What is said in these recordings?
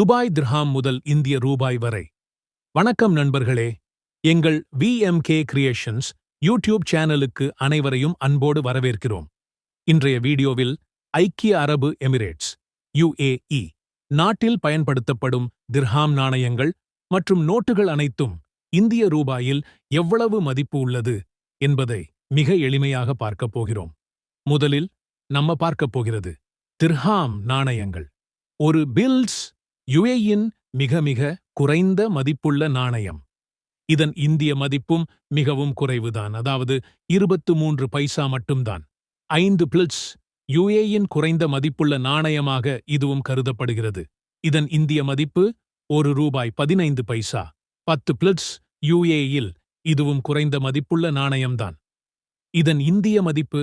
Dubai dirham முதல் இந்திய ரூபாய் வரை. வணக்கம் நண்பர்களே. எங்கள் விஎம்கே கிரியேஷன்ஸ் யூடியூப் சேனலுக்கு அனைவரையும் அன்போடு வரவேற்கிறோம். இன்றைய வீடியோவில் ஐக்கிய அரபு எமிரேட்ஸ் யுஏஇ நாட்டில் பயன்படுத்தப்படும் திர்ஹாம் நாணயங்கள் மற்றும் நோட்டுகள் அனைத்தும் இந்திய ரூபாயில் எவ்வளவு மதிப்பு உள்ளது என்பதை மிக எளிமையாக பார்க்கப் போகிறோம். முதலில் நம்ம பார்க்கப் போகிறது திர்ஹாம் நாணயங்கள். ஒரு பில்ஸ் யுஏயின் மிக மிக குறைந்த மதிப்புள்ள நாணயம். இதன் இந்திய மதிப்பும் மிகவும் குறைவுதான். அதாவது இருபத்து மூன்று பைசா மட்டும்தான். ஐந்து பிளிட்ஸ் யுஏயின் குறைந்த மதிப்புள்ள நாணயமாக இதுவும் கருதப்படுகிறது. இதன் இந்திய மதிப்பு ஒரு ரூபாய் பதினைந்து பைசா. பத்து பிளிட்ஸ் யுஏயில் இதுவும் குறைந்த மதிப்புள்ள நாணயம்தான். இதன் இந்திய மதிப்பு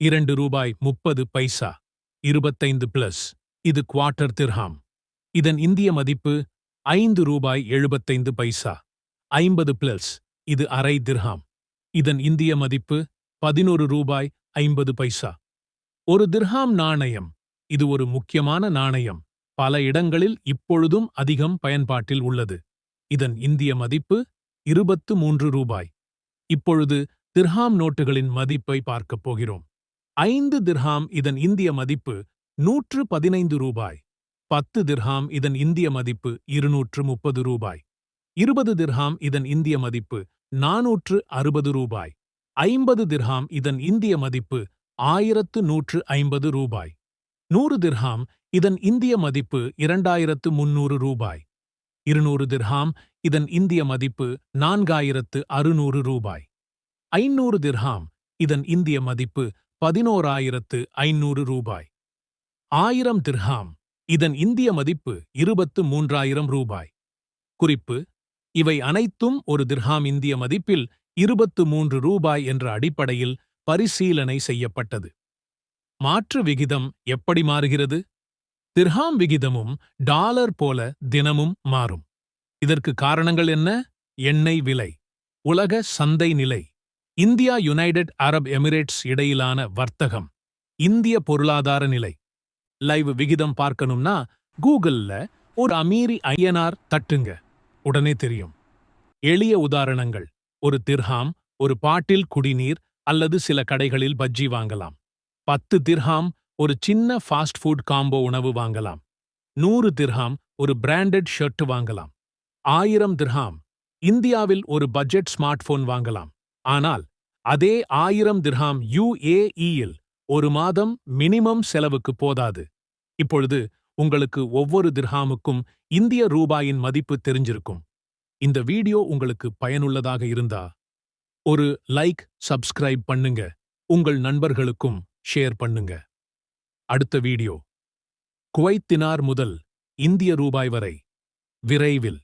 இரண்டு ரூபாய் முப்பது பைசா. இருபத்தைந்து பிளஸ் இது குவார்ட்டர் திர்ஹாம். இதன் இந்திய மதிப்பு ஐந்து ரூபாய் எழுபத்தைந்து பைசா. ஐம்பது பிளஸ் இது அரை திர்ஹாம். இதன் இந்திய மதிப்பு பதினொரு ரூபாய் ஐம்பது பைசா. ஒரு திர்ஹாம் நாணயம் இது ஒரு முக்கியமான நாணயம். பல இடங்களில் இப்பொழுதும் அதிகம் பயன்பாட்டில் உள்ளது. இதன் இந்திய மதிப்பு இருபத்து மூன்று ரூபாய். இப்பொழுது திர்ஹாம் நோட்டுகளின் மதிப்பை பார்க்கப் போகிறோம். ஐந்து திர்ஹாம் இதன் இந்திய மதிப்பு நூற்று பதினைந்து ரூபாய். பத்து திர்ஹாம் இதன் இந்திய மதிப்பு இருநூற்று முப்பது ரூபாய். இருபது திர்ஹாம் இதன் இந்திய மதிப்பு நாநூற்று அறுபது ரூபாய். ஐம்பது திர்ஹாம் இதன் இந்திய மதிப்பு ஆயிரத்து நூற்று ஐம்பது ரூபாய். நூறு திர்ஹாம் இதன் இந்திய மதிப்பு இரண்டாயிரத்து முன்னூறு ரூபாய். இருநூறு திர்ஹாம் இதன் இந்திய மதிப்பு நான்காயிரத்து அறுநூறு ரூபாய். ஐநூறு திர்ஹாம் இதன் இந்திய மதிப்பு பதினோராயிரத்து ஐநூறு ரூபாய். ஆயிரம் திர்ஹாம் இதன் இந்திய மதிப்பு இருபத்து மூன்றாயிரம் ரூபாய். குறிப்பு இவை அனைத்தும் ஒரு திர்ஹாம் இந்திய மதிப்பில் இருபத்து மூன்று ரூபாய் என்ற அடிப்படையில் பரிசீலனை செய்யப்பட்டது. மாற்று விகிதம் எப்படி மாறுகிறது? திர்ஹாம் விகிதமும் டாலர் போல தினமும் மாறும். இதற்கு காரணங்கள் என்ன? எண்ணெய் விலை உலக சந்தை நிலை இந்தியா யுனைடெட் அரப் எமிரேட்ஸ் இடையிலான வர்த்தகம் இந்திய பொருளாதார நிலை. லைவ் விகிதம் பார்க்கணும்னா கூகுள்ல ஒரு அமீரி ஐயனார் தட்டுங்க. உடனே தெரியும். எளிய உதாரணங்கள். ஒரு திர்ஹாம் ஒரு பாட்டில் குடிநீர் அல்லது சில கடைகளில் பஜ்ஜி வாங்கலாம். பத்து திர்ஹாம் ஒரு சின்ன ஃபாஸ்ட் ஃபுட் காம்போ உணவு வாங்கலாம். நூறு திர்ஹாம் ஒரு பிராண்டட் ஷர்ட் வாங்கலாம். ஆயிரம் திர்ஹாம் இந்தியாவில் ஒரு பட்ஜெட் ஸ்மார்ட் போன் வாங்கலாம். ஆனால் அதே ஆயிரம் திர்ஹாம் யுஏஇயில் ஒரு மாதம் மினிமம் செலவுக்கு போதாது. இப்பொழுது உங்களுக்கு ஒவ்வொரு திர்ஹாமுக்கும் இந்திய ரூபாயின் மதிப்பு தெரிஞ்சிருக்கும். இந்த வீடியோ உங்களுக்கு பயனுள்ளதாக இருந்தா ஒரு லைக் சப்ஸ்கிரைப் பண்ணுங்க. உங்கள் நண்பர்களுக்கும் ஷேர் பண்ணுங்க. அடுத்த வீடியோ. குவைத்தினார் முதல் இந்திய ரூபாய் வரை. விரைவில்.